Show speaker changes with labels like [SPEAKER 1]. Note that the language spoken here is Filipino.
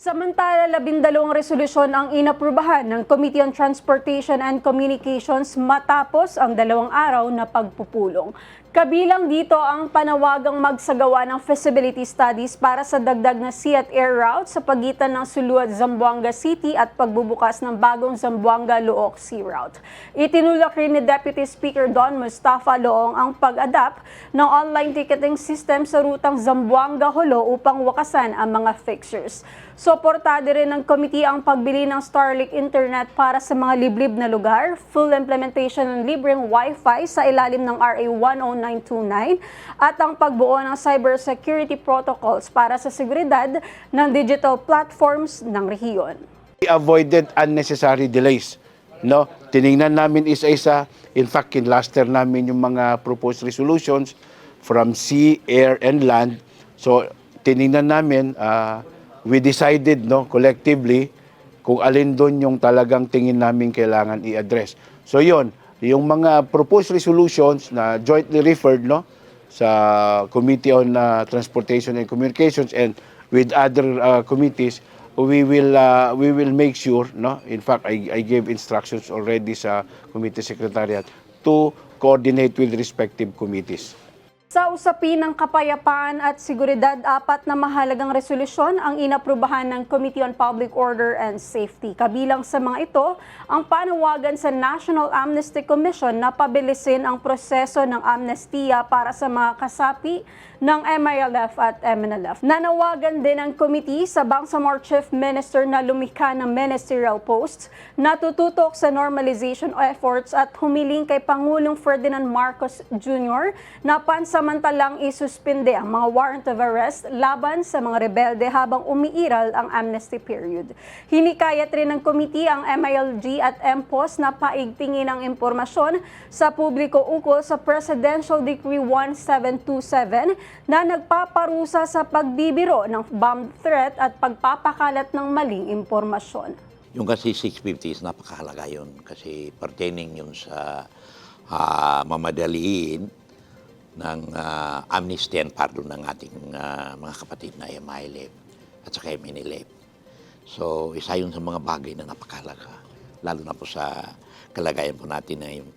[SPEAKER 1] Samantala, labindalawang resolusyon ang inaprubahan ng Committee on Transportation and Communications matapos ang dalawang araw na pagpupulong. Kabilang dito ang panawagang magsagawa ng feasibility studies para sa dagdag na sea at air route sa pagitan ng Sulu at Zamboanga City at pagbubukas ng bagong Zamboanga-Luoc Sea Route. Itinulak rin ni Deputy Speaker Don Mustafa Loong ang pag-adapt ng online ticketing system sa rutang Zamboanga-Holo upang wakasan ang mga fixtures. Suportado rin ng committee ang pagbili ng Starlink Internet para sa mga liblib na lugar, full implementation ng libreng Wi-Fi sa ilalim ng RA 10929 at ang pagbuo ng cybersecurity protocols para sa seguridad ng digital platforms ng rehiyon.
[SPEAKER 2] We avoided unnecessary delays. No? Tiningnan namin isa-isa. In fact, kinlaster namin yung mga proposed resolutions from sea, air, and land. So, tiningnan namin, ah, we decided no, collectively kung alin doon yung talagang tingin namin kailangan i-address. So, yon yung mga proposed resolutions na jointly referred no, sa Committee on ah, Transportation and Communications and with other ah, committees, we will uh, we will make sure no in fact I, I gave instructions already sa committee secretariat to coordinate with respective committees
[SPEAKER 1] Sa usapin ng kapayapaan at seguridad, apat na mahalagang resolusyon ang inaprubahan ng Committee on Public Order and Safety. Kabilang sa mga ito, ang panawagan sa National Amnesty Commission na pabilisin ang proseso ng amnestiya para sa mga kasapi ng MILF at MNLF. Nanawagan din ang committee sa Bangsamoro Chief Minister na lumikha ng ministerial posts na tututok sa normalization efforts at humiling kay Pangulong Ferdinand Marcos Jr. na pansamantalang isuspinde ang mga warrant of arrest laban sa mga rebelde habang umiiral ang amnesty period. Hinikayat rin ng committee ang MILG at MPOS na paigtingin ang impormasyon sa publiko ukol sa Presidential Decree 1727 na nagpaparusa sa pagbibiro ng bomb threat at pagpapakalat ng maling impormasyon.
[SPEAKER 3] Yung kasi 650 is napakahalaga yun kasi pertaining yun sa ah, mamadaliin ng ah, amnesty and pardon ng ating ah, mga kapatid na MILF at saka MNLF. So, isa yun sa mga bagay na napakahalaga. Lalo na po sa kalagayan po natin na yung